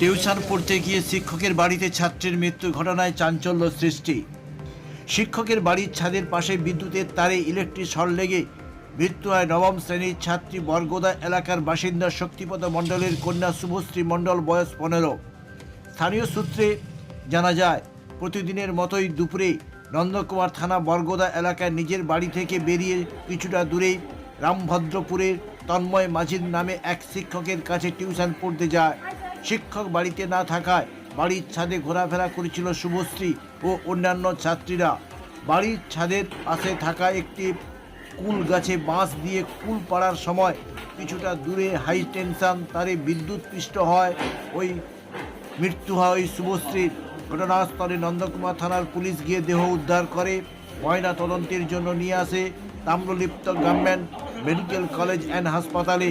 Tuition পড়তে গিয়ে শিক্ষকের বাড়িতে ছাত্রের মৃত্যু ঘটনায় চাঞ্চল্য সৃষ্টি। শিক্ষকের বাড়ির ছাদের পাশে বিদ্যুতের তারে ইলেকট্রিক শর্ট লেগে মৃত্যু হয় নবম শ্রেণির ছাত্রী বরগোদা এলাকার বাসিন্দা শক্তিপদ মণ্ডলের কন্যা শুভশ্রী মণ্ডল, বয়স পনেরো। স্থানীয় সূত্রে জানা যায়, প্রতিদিনের মতোই দুপুরে নন্দকুমার থানা বরগোদা এলাকায় নিজের বাড়ি থেকে বেরিয়ে কিছুটা দূরেই রামভদ্রপুরের তন্ময় মাঝির নামে এক শিক্ষকের কাছে টিউশন পড়তে যায়। শিক্ষক বাড়িতে না থাকায় বাড়ির ছাদে ঘোরাফেরা করেছিল শুভশ্রী ও অন্যান্য ছাত্রীরা। বাড়ির ছাদের পাশে থাকা একটি কুল গাছে বাঁশ দিয়ে কুল পাড়ার সময় কিছুটা দূরে হাই টেনশন তারে বিদ্যুৎ পৃষ্ঠ হয়। ওই মৃত্যু হয় ওই শুভশ্রীর। ঘটনাস্থলে নন্দকুমার থানার পুলিশ গিয়ে দেহ উদ্ধার করে, ময়না তদন্তের জন্য নিয়ে আসে Tamralipta government medical college and হাসপাতালে।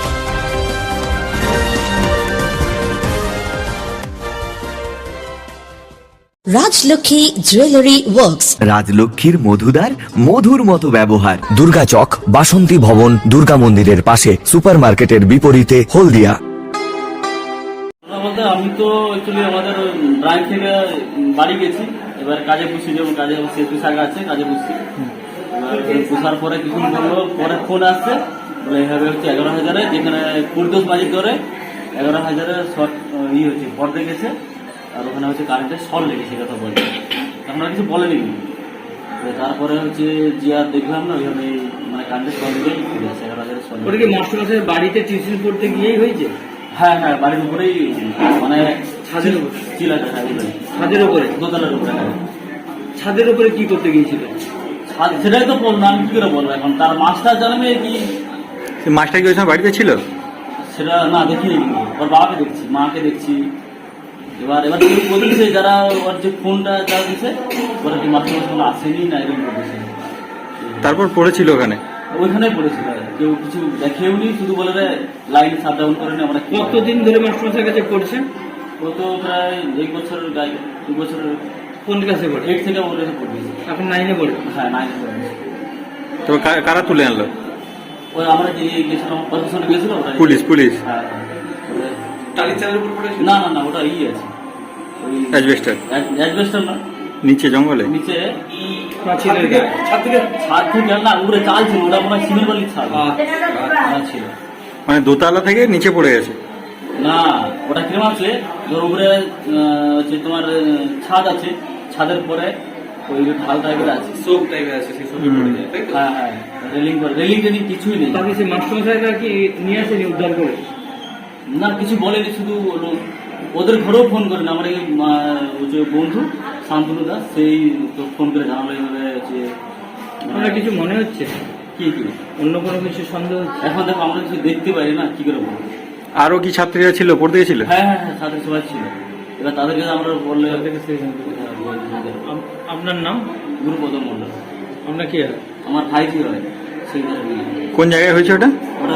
Rajlakshmi jewellery works রাজলক্ষ্মীর মধুদার মধুর মতো ব্যবহার। দুর্গা চক বাসন্তী ভবন দুর্গা মন্দিরের পাশে সুপারমার্কেটের বিপরীতে হলদিয়া। আমরা আমি তো অ্যাকচুয়ালি আমাদের ব্রাঞ্চ থেকে বাড়ি গেছি। এবার কাজে বসছি যেমন কাজে সেতু শাক আছে কাজে বসছি এবার পরে কিছুক্ষণ বলল পরে ফোন আসছে। বলে এইভাবে হচ্ছে এগারো হাজারে যেখানে কুলদোষ বাজি করে এগারো হাজারে শর্ট ইয়ে হচ্ছে পর্দে গেছে। আর ওখানে হচ্ছে কারেন্টের শর্ট লেগেছে কথা বলছে আমরা কিছু বলেনি। তারপরে হচ্ছে জিয়ার দেখলাম না ওইভাবে মানে কারেন্টের শর্ট লেগেই ফিরে আসে এগারো হাজারের শর্ট ওটা কি মাস্টারমশাই বাড়িতে টিউশন পড়তে গিয়েই হয়েছে? হ্যাঁ হ্যাঁ বাড়ির উপরেই মানে ছাদের উপর? ছাদের উপরে? দোতলার উপরে। ছাদের উপরে কি করতে গিয়েছিল? ছাদ- সেটাই তো বললাম আমি কি করে বলব এখন? তার মাস্টার জানাবে কি? মাস্টার কি ওই সময় বাড়িতে ছিল? সেটা না দেখিনি। ওর বাবাকে দেখছি মাকে দেখছি। এবার এবার কেউ বলছে যারা ওর যে ফোনটা যারা দিছে ওরা কি মাস্টার আসেনি না এরকম বলছে তারপর পড়েছিল ওখানে? ওইখানে পড়েছিল। কেউ কিছু দেখেওনি শুধু বলে রে লাইন সাপ ডাউন করেনি আমরা কতদিন ধরে কাছে পড়ছেন ও তো প্রায় এক বছরের গায়ে দু বছরের কোন ক্লাসে পড়ে? এইট থেকে ওর কাছে পড়বে এখন নাইনে পড়ে? হ্যাঁ নাইন পড়বে তো কারা তুলে আনলো? ওই আমরা যে গেছিলাম প্রশাসন গেছিল ওটা পুলিশ পুলিশ। হ্যাঁ। চালের উপর না না না ওটা ই আছে। ওই না। নিচে জঙ্গলে? নিচে পাঁচিলের গায়ে ছাদ থেকে। ছাদ থেকে? না উপরে চাল ছিল ওটা মনে হয় সিমেন্ট বালির ছাদ। ছিল মানে দোতলা থেকে নিচে পড়ে গেছে? না ওটা কিরম আছে? ধর উপরে হচ্ছে তোমার ছাদ আছে। ছাদের পরে ওই ঢাল টাইপের আছে। সোপ টাইপের আছে সেই সোপে পড়ে যায় হ্যাঁ হ্যাঁ। রেলিং করে রেলিং টেলিং কিছুই নেই। তাকে সেই মাস্টারমশাইরা কি নিয়ে আসেনি উদ্ধার করে? না কিছু বলেনি শুধু ওদের ঘরেও ফোন করেন। আমার এই যে বন্ধু শান্তনু দাস সেই তো ফোন করে জানালো এইভাবে যে আপনার কিছু মনে হচ্ছে? কি কি? অন্য কোনো কিছু সন্দেহ হচ্ছে? এখন দেখো আমরা কিছু দেখতে পারি না কি করে বলব? আরও কি ছাত্রীরা ছিল পড়তে গেছিল? হ্যাঁ হ্যাঁ হ্যাঁ তাদের সবাই ছিল। এবার তাদেরকে আমরা বললে আপনার নাম? গুরুপদ মন্ডল আপনার কি আমার ভাই কি হয়? সেই কোন জায়গায় হয়েছে ওটা? ওরা